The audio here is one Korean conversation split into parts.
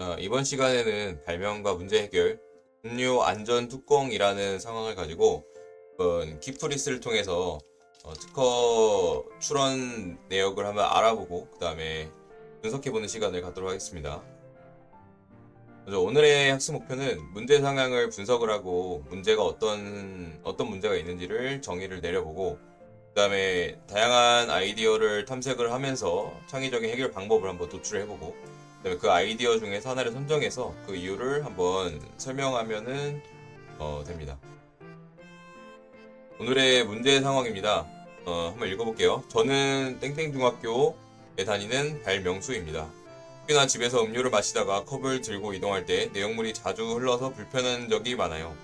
어, 이번 시간에는 발명과 문제 해결, 음료 안전 뚜껑이라는 상황을 가지고 이번 키프리스를 통해서 어, 특허 출원 내역을 한번 알아보고 그 다음에 분석해보는 시간을 갖도록 하겠습니다. 먼저 오늘의 학습 목표는 문제 상황을 분석을 하고 문제가 어떤 어떤 문제가 있는지를 정의를 내려보고 그 다음에 다양한 아이디어를 탐색을 하면서 창의적인 해결 방법을 한번 도출해보고 그 아이디어 중에서 하나를 선정해서 그 이유를 한번 설명하면은 어, 됩니다. 오늘의 문제 상황입니다. 어, 한번 읽어볼게요. 저는 땡땡 중학교에 다니는 발명수입니다. 학교나 집에서 음료를 마시다가 컵을 들고 이동할 때 내용물이 자주 흘러서 불편한 적이 많아요.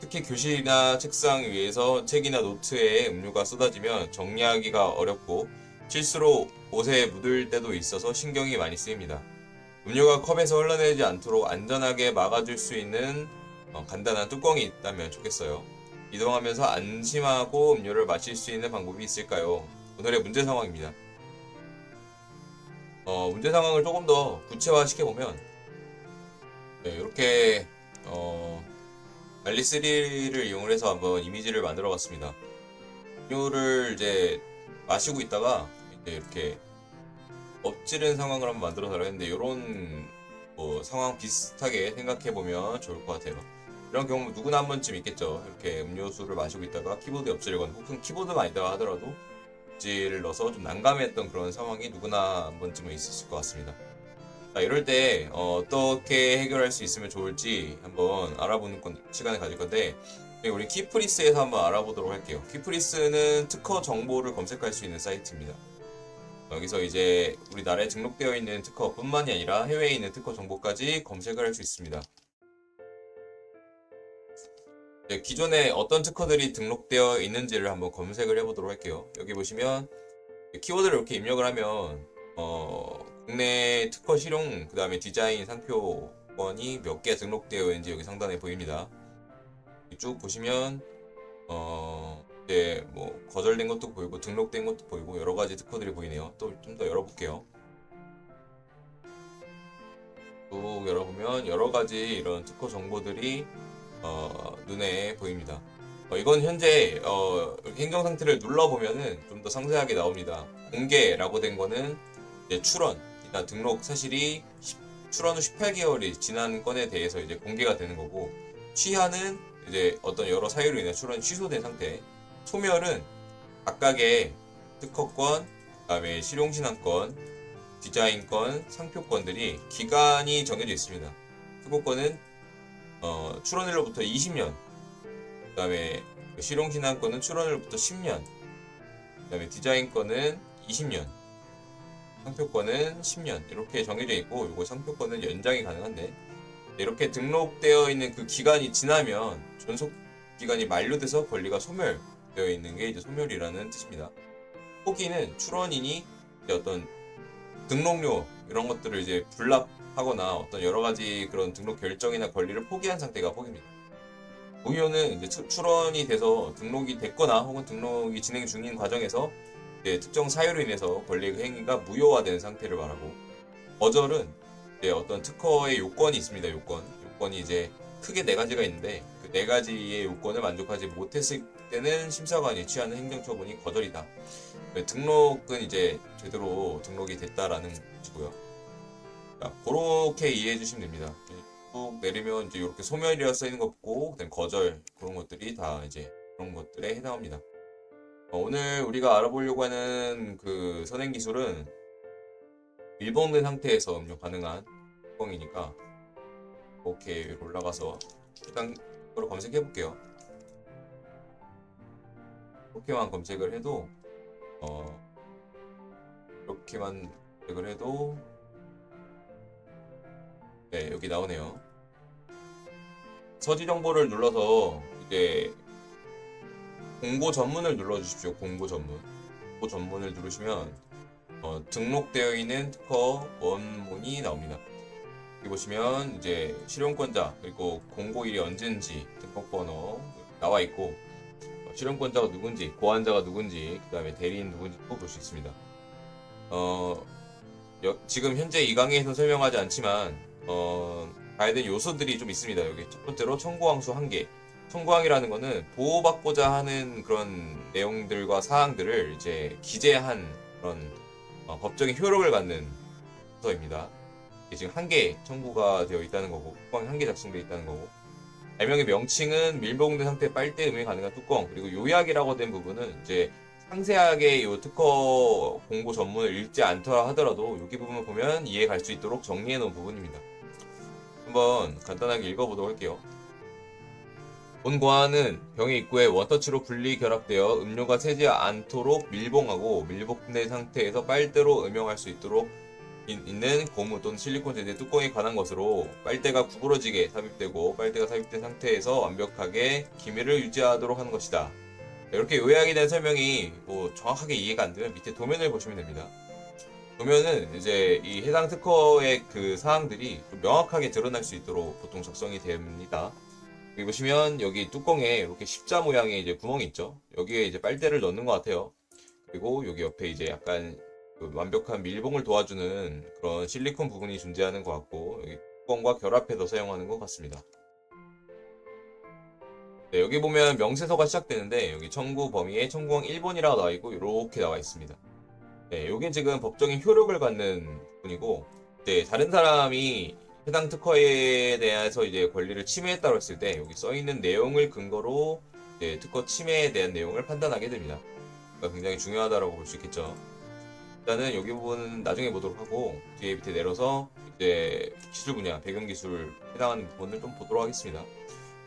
특히 교실이나 책상 위에서 책이나 노트에 음료가 쏟아지면 정리하기가 어렵고 실수로 옷에 묻을 때도 있어서 신경이 많이 쓰입니다. 음료가 컵에서 흘러내리지 않도록 안전하게 막아줄 수 있는 어, 간단한 뚜껑이 있다면 좋겠어요. 이동하면서 안심하고 음료를 마실 수 있는 방법이 있을까요? 오늘의 문제 상황입니다. 어, 문제 상황을 조금 더 구체화 시켜 보면 네, 이렇게 어, 알리 3를 이용해서 한번 이미지를 만들어 봤습니다. 음료를 이제 마시고 있다가 이제 이렇게 엎지른 상황을 한번 만들어 달라 했는데 이런 뭐 상황 비슷하게 생각해 보면 좋을 것 같아요. 이런 경우 누구나 한 번쯤 있겠죠. 이렇게 음료수를 마시고 있다가 키보드에 엎지르거나 혹은 키보드가 아니다 하더라도 엎지를 넣어서 좀 난감했던 그런 상황이 누구나 한 번쯤은 있었을 것 같습니다. 자, 이럴 때 어, 떻게 해결할 수 있으면 좋을지 한번 알아보는 건, 시간을 가질 건데 우리 키프리스에서 한번 알아보도록 할게요. 키프리스는 특허 정보를 검색할 수 있는 사이트입니다. 여기서 이제 우리나라에 등록되어 있는 특허뿐만이 아니라 해외에 있는 특허 정보까지 검색을 할 수 있습니다. 네, 기존에 어떤 특허들이 등록되어 있는지를 한번 검색을 해보도록 할게요. 여기 보시면 키워드를 이렇게 입력을 하면 어, 국내 특허 실용 그 다음에 디자인 상표권이 몇 개 등록되어 있는지 여기 상단에 보입니다. 쭉 보시면 어, 이제 뭐 거절된 것도 보이고 등록된 것도 보이고 여러 가지 특허들이 보이네요. 또 좀 더 열어볼게요. 쭉 열어보면 여러 가지 이런 특허 정보들이 어, 눈에 보입니다. 어, 이건 현재 어, 행정 상태를 눌러 보면은 좀 더 상세하게 나옵니다. 공개라고 된 거는 이제 출원이나 등록 사실이 10, 출원 후 18개월이 지난 건에 대해서 이제 공개가 되는 거고 취하는 이제 어떤 여러 사유로 인해 출원이 취소된 상태 소멸은 각각의 특허권, 그다음에 실용신안권, 디자인권, 상표권들이 기간이 정해져 있습니다. 특허권은 어, 출원일로부터 20년, 그다음에 실용신안권은 출원일로부터 10년, 그다음에 디자인권은 20년, 상표권은 10년 이렇게 정해져 있고 이거 상표권은 연장이 가능한데 이렇게 등록되어 있는 그 기간이 지나면 존속 기간이 만료돼서 권리가 소멸 되어 있는 게 이제 소멸이라는 뜻입니다. 포기는 출원인이 어떤 등록료 이런 것들을 이제 불납하거나 어떤 여러 가지 그런 등록 결정이나 권리를 포기한 상태가 포기입니다. 무효는 이제 추- 출원이 돼서 등록이 됐거나 혹은 등록이 진행 중인 과정에서 특정 사유로 인해서 권리 행위가 무효화된 상태를 말하고 거절은 이제 어떤 특허의 요건이 있습니다. 요건 요건이 이제 크게 네 가지가 있는데 그 네 가지의 요건을 만족하지 못했을 때는 심사관이 취하는 행정처분이 거절이다. 네, 등록은 이제 제대로 등록이 됐다라는 것이고요. 자, 그렇게 이해해 주시면 됩니다. 쭉 내리면 이제 이렇게 소멸이라 써 있는 거 없고 그다음 거절 그런 것들이 다 이제 그런 것들에 해당합니다. 어, 오늘 우리가 알아보려고 하는 그 선행 기술은 밀봉된 상태에서 음료 가능한 뚜껑이니까 이렇게 올라가서 일단 이걸 검색해 볼게요. 이렇게만 검색을 해도 어 이렇게만 검색을 해도 네 여기 나오네요. 서지 정보를 눌러서 이제 공고 전문을 눌러 주십시오. 공고 전문. 공고 전문을 누르시면 어, 등록되어 있는 특허 원문이 나옵니다. 여기 보시면 이제 실용권자 그리고 공고 일이 언제인지 등록 번호 나와 있고 어, 실용권자가 누군지 고안자가 누군지 그 다음에 대리인 누군지 볼 수 있습니다. 어, 여- 지금 현재 이 강의에서 설명하지 않지만 어, 봐야 될 요소들이 좀 있습니다. 여기 첫 번째로 청구항수 한계. 청구항이라는 거는 보호받고자 하는 그런 내용들과 사항들을 이제 기재한 그런 어, 법적인 효력을 갖는 서입니다. 이게 지금 한 개 청구가 되어 있다는 거고, 뚜껑이 한개 작성되어 있다는 거고, 발명의 명칭은 밀봉된 상태 빨대 음이 가능한 뚜껑, 그리고 요약이라고 된 부분은 이제 상세하게 이 특허 공고 전문을 읽지 않더라 하더라도 여기 부분 보면 이해 갈 수 있도록 정리해 놓은 부분입니다. 한번 간단하게 읽어보도록 할게요. 본 고안은 병의 입구에 원터치로 분리 결합되어 음료가 새지 않도록 밀봉하고 밀봉된 상태에서 빨대로 음용할 수 있도록 인- 있는 고무 또는 실리콘 재질 뚜껑에 관한 것으로 빨대가 구부러지게 삽입되고 빨대가 삽입된 상태에서 완벽하게 기밀을 유지하도록 하는 것이다. 이렇게 요약이 된 설명이 뭐 정확하게 이해가 안 되면 밑에 도면을 보시면 됩니다. 도면은 이제 이 해당 특허의 그 사항들이 좀 명확하게 드러날 수 있도록 보통 작성이 됩니다. 여기 보시면 여기 뚜껑에 이렇게 십자 모양의 이제 구멍이 있죠. 여기에 이제 빨대를 넣는 것 같아요. 그리고 여기 옆에 이제 약간 그 완벽한 밀봉을 도와주는 그런 실리콘 부분이 존재하는 것 같고 뚜껑과 결합해서 사용하는 것 같습니다. 네, 여기 보면 명세서가 시작되는데 여기 청구 범위에 청구항 1번이라고 나와 있고 이렇게 나와 있습니다. 네, 여긴 지금 법적인 효력을 갖는 부분이고 네, 다른 사람이 해당 특허에 대해서 이제 권리를 침해했다고 했을 때 여기 써 있는 내용을 근거로 이제 특허 침해에 대한 내용을 판단하게 됩니다. 그러니까 굉장히 중요하다라고 볼 수 있겠죠. 일단은 여기 부분은 나중에 보도록 하고 뒤에 밑에 내려서 이제 기술 분야, 배경 기술 해당하는 부분을 좀 보도록 하겠습니다.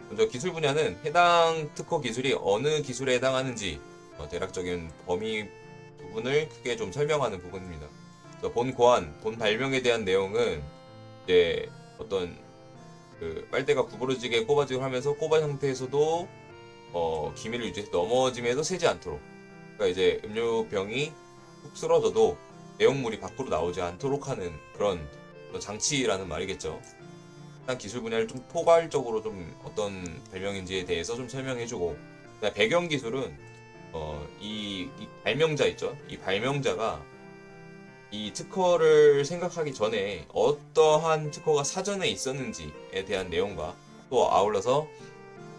먼저 기술 분야는 해당 특허 기술이 어느 기술에 해당하는지 어, 대략적인 범위 부분을 크게 좀 설명하는 부분입니다. 본 고안, 본 발명에 대한 내용은 이제 어떤 그 빨대가 구부러지게 꼽아지고 하면서 꼽아 상태에서도 어, 기밀을 유지해서 넘어짐에도 새지 않도록 그러니까 이제 음료병이 훅 쓰러져도 내용물이 밖으로 나오지 않도록 하는 그런 장치라는 말이겠죠. 일단 기술 분야를 좀 포괄적으로 좀 어떤 발명인지에 대해서 좀 설명해주고 배경 기술은 어, 이, 이 발명자 있죠. 이 발명자가 이 특허를 생각하기 전에 어떠한 특허가 사전에 있었는지에 대한 내용과 또 아울러서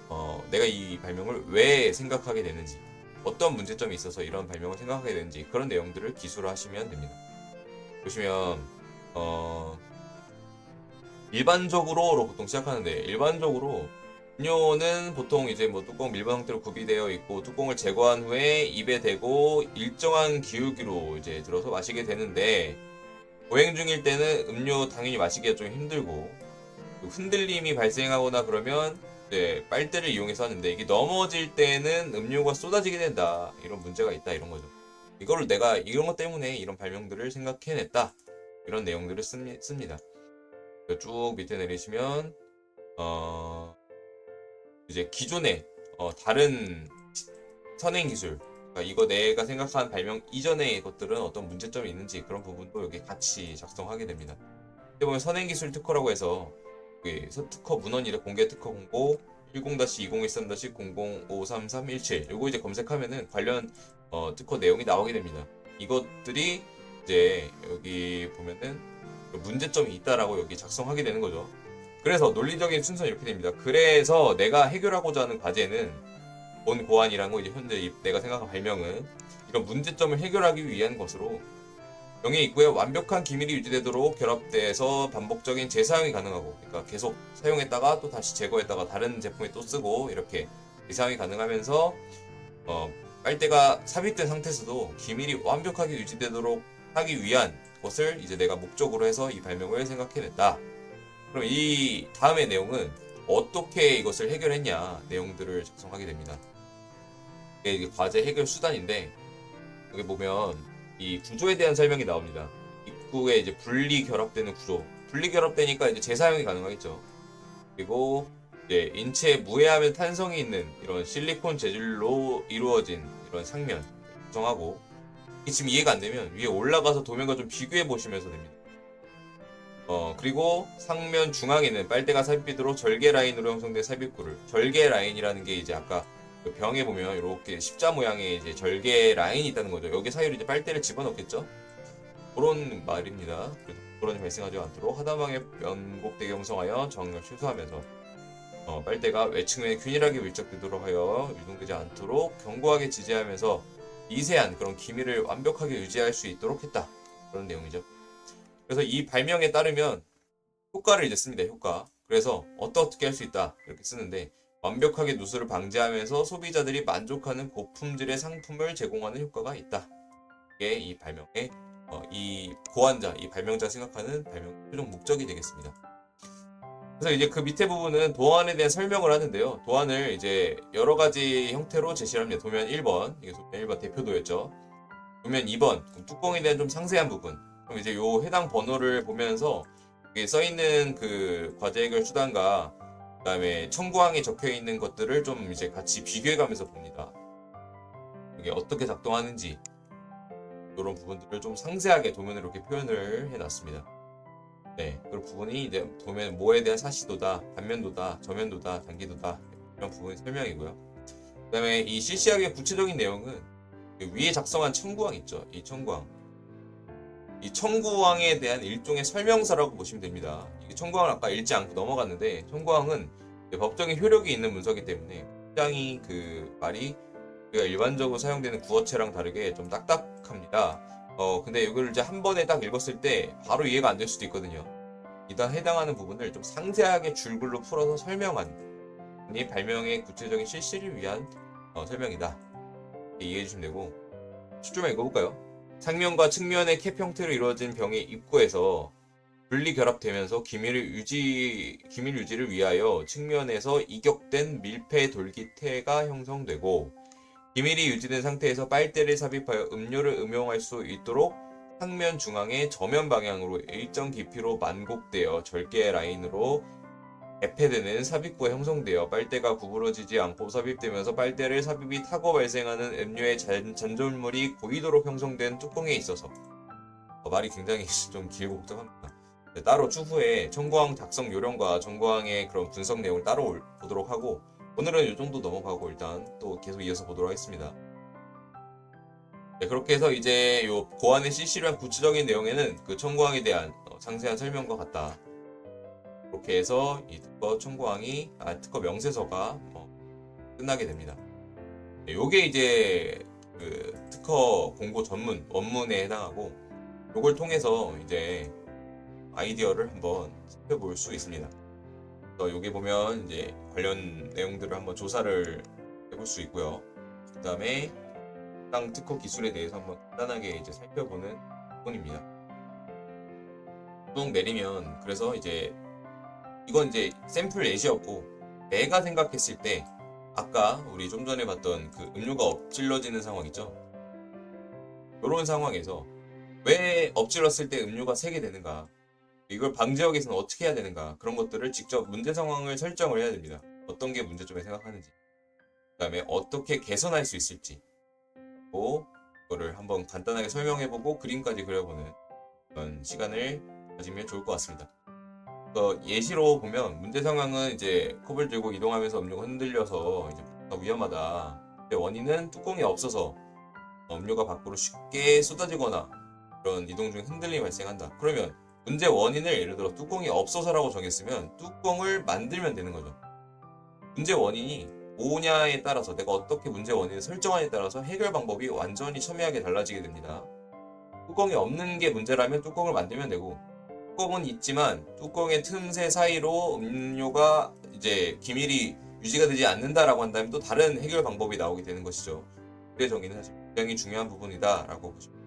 어, 내가 이 발명을 왜 생각하게 되는지 어떤 문제점이 있어서 이런 발명을 생각하게 되는지 그런 내용들을 기술화하시면 됩니다. 보시면 어, 일반적으로로 보통 시작하는데 일반적으로 음료는 보통 이제 뭐 뚜껑 밀봉 형태로 구비되어 있고 뚜껑을 제거한 후에 입에 대고 일정한 기울기로 이제 들어서 마시게 되는데 보행 중일 때는 음료 당연히 마시기가 좀 힘들고 그 흔들림이 발생하거나 그러면 이제 빨대를 이용해서 하는데 이게 넘어질 때는 음료가 쏟아지게 된다 이런 문제가 있다 이런 거죠. 이거를 내가 이런 것 때문에 이런 발명들을 생각해냈다 이런 내용들을 씁니- 씁니다. 쭉 밑에 내리시면 어 이제 기존의 어, 다른 선행 기술 그러니까 이거 내가 생각한 발명 이전의 것들은 어떤 문제점이 있는지 그런 부분도 여기 같이 작성하게 됩니다. 이때 보면 선행 기술 특허라고 해서 여기 서- 특허 문헌이래 공개 특허 공고 10-2013-00533317 요거 이제 검색하면은 관련 어, 특허 내용이 나오게 됩니다. 이것들이 이제 여기 보면은 문제점이 있다라고 여기 작성하게 되는 거죠. 그래서 논리적인 순서는 이렇게 됩니다. 그래서 내가 해결하고자 하는 과제는 본 고안이라는 거 이제 현재 이- 내가 생각한 발명은 이런 문제점을 해결하기 위한 것으로 병의 입구에 완벽한 기밀이 유지되도록 결합돼서 반복적인 재사용이 가능하고 그러니까 계속 사용했다가 또 다시 제거했다가 다른 제품에 또 쓰고 이렇게 재사용이 가능하면서 어, 빨대가 삽입된 상태에서도 기밀이 완벽하게 유지되도록 하기 위한 것을 이제 내가 목적으로 해서 이 발명을 생각해냈다. 그럼 이 다음의 내용은 어떻게 이것을 해결했냐 내용들을 작성하게 됩니다. 이게 과제 해결 수단인데 여기 보면 이 구조에 대한 설명이 나옵니다. 입구에 이제 분리 결합되는 구조. 분리 결합되니까 이제 재사용이 가능하겠죠. 그리고 이제 인체에 무해하면 탄성이 있는 이런 실리콘 재질로 이루어진 이런 상면 구성하고 지금 이해가 안 되면 위에 올라가서 도면과 좀 비교해 보시면서 됩니다. 어 그리고 상면 중앙에는 빨대가 삽입되도록 절개 라인으로 형성된 삽입구를 절개 라인이라는 게 이제 아까 그 병에 보면 이렇게 십자 모양의 이제 절개 라인이 있다는 거죠. 여기 사이로 이제 빨대를 집어넣겠죠. 그런 말입니다. 그래서 그런이 발생하지 않도록 하단방에 면곡되게 형성하여 정을 최소화하면서 어, 빨대가 외측면에 균일하게 밀착되도록 하여 유동되지 않도록 견고하게 지지하면서 미세한 그런 기밀을 완벽하게 유지할 수 있도록 했다. 그런 내용이죠. 그래서 이 발명에 따르면 효과를 이제 씁니다. 효과. 그래서 어떻게 할 수 있다 이렇게 쓰는데 완벽하게 누수를 방지하면서 소비자들이 만족하는 고품질의 상품을 제공하는 효과가 있다. 이게 이 발명의 어, 이 고안자, 이 발명자 생각하는 발명 최종 목적이 되겠습니다. 그래서 이제 그 밑에 부분은 도안에 대한 설명을 하는데요. 도안을 이제 여러 가지 형태로 제시를 합니다. 도면 1번, 이게 도면 1번 대표도였죠. 도면 2번, 뚜껑에 대한 좀 상세한 부분. 그럼 이제 요 해당 번호를 보면서 여기 써 있는 그 과제 해결 수단과 그다음에 청구항에 적혀 있는 것들을 좀 이제 같이 비교해 가면서 봅니다. 이게 어떻게 작동하는지 이런 부분들을 좀 상세하게 도면으로 이렇게 표현을 해놨습니다. 네, 그런 부분이 이제 도면 뭐에 대한 사시도다, 단면도다, 저면도다, 단기도다 이런 부분이 설명이고요. 그다음에 이 실시하게 구체적인 내용은 그 위에 작성한 청구항 있죠, 이 청구항. 이 청구항에 대한 일종의 설명서라고 보시면 됩니다. 이 청구항을 아까 읽지 않고 넘어갔는데 청구항은 이제 법적인 효력이 있는 문서이기 때문에 굉장히 그 말이 우리가 일반적으로 사용되는 구어체랑 다르게 좀 딱딱합니다. 어 근데 이걸 이제 한 번에 딱 읽었을 때 바로 이해가 안 될 수도 있거든요. 일단 해당하는 부분을 좀 상세하게 줄글로 풀어서 설명한 이 발명의 구체적인 실시를 위한 어, 설명이다. 이해해 주시면 되고 좀 읽어볼까요? 상면과 측면의 캡 형태로 이루어진 병의 입구에서 분리 결합되면서 기밀을 유지 기밀 유지를 위하여 측면에서 이격된 밀폐 돌기태가 형성되고 기밀이 유지된 상태에서 빨대를 삽입하여 음료를 음용할 수 있도록 상면 중앙의 저면 방향으로 일정 깊이로 만곡되어 절개 라인으로 에페드는 삽입구에 형성되어 빨대가 구부러지지 않고 삽입되면서 빨대를 삽입이 타고 발생하는 음료의 잔, 잔존물이 고이도록 형성된 뚜껑에 있어서 어, 말이 굉장히 좀 길고 복잡합니다. 네, 따로 추후에 청구항 작성 요령과 청구항의 그런 분석 내용을 따로 올- 보도록 하고 오늘은 이 정도 넘어가고 일단 또 계속 이어서 보도록 하겠습니다. 네, 그렇게 해서 이제 요 고안의 CC를 한 구체적인 내용에는 그 청구항에 대한 어, 상세한 설명과 같다. 그렇게 해서 이 특허 청구항이 아 특허 명세서가 어, 끝나게 됩니다. 네, 요게 이제 그 특허 공고 전문 원문에 해당하고 요걸 통해서 이제 아이디어를 한번 살펴볼 수 있습니다. 그래서 여기 보면 이제 관련 내용들을 한번 조사를 해볼 수 있고요. 그 다음에 해당 특허 기술에 대해서 한번 간단하게 이제 살펴보는 부분입니다. 쭉 내리면 그래서 이제 이건 이제 샘플 넷이었고 내가 생각했을 때 아까 우리 좀 전에 봤던 그 음료가 엎질러지는 상황 있죠? 이런 상황에서 왜 엎질렀을 때 음료가 새게 되는가 이걸 방지하기 위해서는 어떻게 해야 되는가 그런 것들을 직접 문제 상황을 설정을 해야 됩니다. 어떤 게 문제점에 생각하는지 그 다음에 어떻게 개선할 수 있을지 또 그거를 한번 간단하게 설명해보고 그림까지 그려보는 그런 시간을 가지면 좋을 것 같습니다. 그 예시로 보면 문제 상황은 이제 컵을 들고 이동하면서 음료가 흔들려서 이제 더 위험하다. 근데 원인은 뚜껑이 없어서 음료가 밖으로 쉽게 쏟아지거나 그런 이동 중에 흔들림이 발생한다. 그러면 문제 원인을 예를 들어 뚜껑이 없어서라고 정했으면 뚜껑을 만들면 되는 거죠. 문제 원인이 뭐냐에 따라서 내가 어떻게 문제 원인을 설정하냐에 따라서 해결 방법이 완전히 첨예하게 달라지게 됩니다. 뚜껑이 없는 게 문제라면 뚜껑을 만들면 되고 뚜껑은 있지만 뚜껑의 틈새 사이로 음료가 이제 기밀이 유지가 되지 않는다라고 한다면 또 다른 해결 방법이 나오게 되는 것이죠. 그의 정의는 사실 굉장히 중요한 부분이다라고 보시면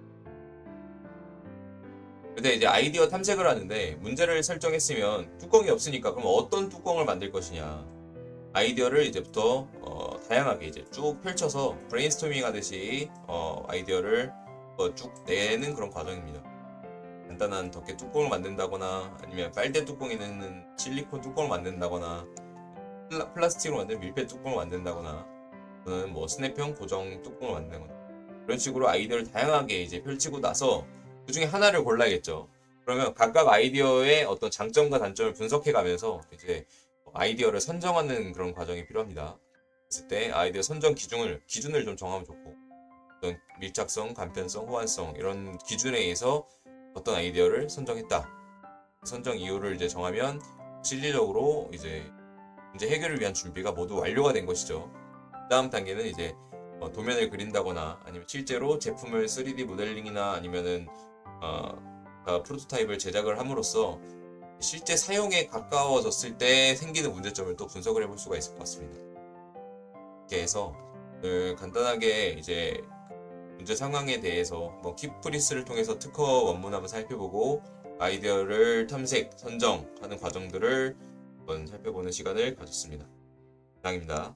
근데 이제 아이디어 탐색을 하는데 문제를 설정했으면 뚜껑이 없으니까 그럼 어떤 뚜껑을 만들 것이냐 아이디어를 이제부터 어, 다양하게 이제 쭉 펼쳐서 브레인스토밍 하듯이 어, 아이디어를 어, 쭉 내는 그런 과정입니다. 간단한 덮개 뚜껑을 만든다거나 아니면 빨대 뚜껑에 넣는 실리콘 뚜껑을 만든다거나 플라, 플라스틱으로 만든 밀폐 뚜껑을 만든다거나 또는 뭐 스냅형 고정 뚜껑을 만든다거나 그런 식으로 아이디어를 다양하게 이제 펼치고 나서 그 중에 하나를 골라야겠죠. 그러면 각각 아이디어의 어떤 장점과 단점을 분석해 가면서 이제 아이디어를 선정하는 그런 과정이 필요합니다. 그랬을 때 아이디어 선정 기준을 기준을 좀 정하면 좋고 어떤 밀착성, 간편성, 호환성 이런 기준에 의해서 어떤 아이디어를 선정했다. 선정 이유를 이제 정하면 실질적으로 이제 문제 해결을 위한 준비가 모두 완료가 된 것이죠. 다음 단계는 이제 어, 도면을 그린다거나 아니면 실제로 제품을 3D 모델링이나 아니면은 어, 어, 프로토타입을 제작을 함으로써 실제 사용에 가까워졌을 때 생기는 문제점을 또 분석을 해볼 수가 있을 것 같습니다. 이렇게 해서 간단하게 이제 문제 상황에 대해서 뭐 키프리스를 통해서 특허 원문 한번 살펴보고 아이디어를 탐색, 선정하는 과정들을 한번 살펴보는 시간을 가졌습니다. 이상입니다.